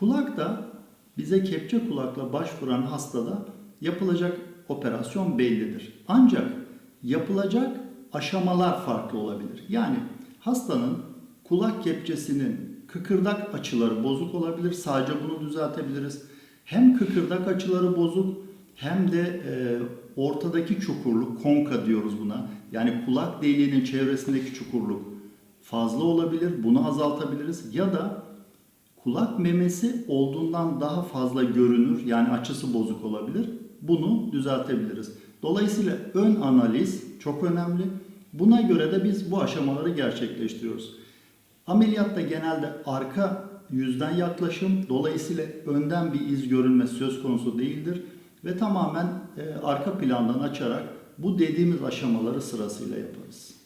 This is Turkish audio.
Kulakta bize kepçe kulakla başvuran hastada yapılacak operasyon bellidir. Ancak yapılacak aşamalar farklı olabilir. Yani hastanın kulak kepçesinin kıkırdak açıları bozuk olabilir. Sadece bunu düzeltebiliriz. Hem kıkırdak açıları bozuk hem de e, ortadaki çukurluk, konka diyoruz buna. Yani kulak deliğinin çevresindeki çukurluk fazla olabilir. Bunu azaltabiliriz. Ya da kulak memesi olduğundan daha fazla görünür. Yani açısı bozuk olabilir. Bunu düzeltebiliriz. Dolayısıyla ön analiz çok önemli. Buna göre de biz bu aşamaları gerçekleştiriyoruz. Ameliyatta genelde arka yüzden yaklaşım, dolayısıyla önden bir iz görülme söz konusu değildir ve tamamen e, arka plandan açarak bu dediğimiz aşamaları sırasıyla yaparız.